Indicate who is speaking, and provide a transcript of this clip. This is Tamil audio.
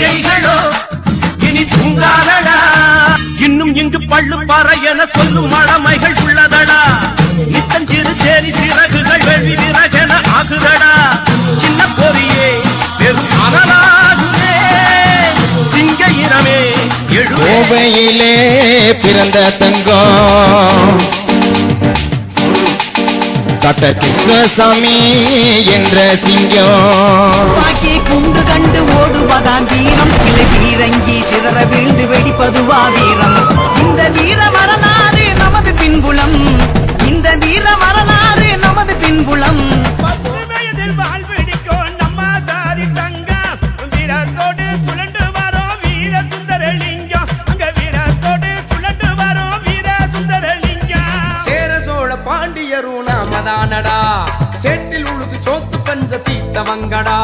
Speaker 1: கைகளோ இனி தூங்காதடா. இன்னும் இங்கு பள்ளு பாறை என சொல்லும் மழமைகள் உள்ளதடா. நித்தஞ்சிறு தேரி சிறகுகள் வெள்ளி விறகென ஆகுதடா. சின்ன பொறியே பெரும் அனலாகுதே சிங்க இனமே
Speaker 2: கோவையிலே பிறந்த தங்கம். டாக்டர் கிருஷ்ணசாமி என்ற சிங்கம்.
Speaker 3: பீரங்கி சிதற வீழ்ந்து வெடிப்பதுவா வீரம் இந்த வீர வரலாறு நமது பின்புலம். இந்த வீர வரலாறு நமது பின்புலம்.
Speaker 4: பாண்டியரும் நாமதானடா. சேட்டில் உழுது சோத்து பஞ்ச தீத்தவங்கடா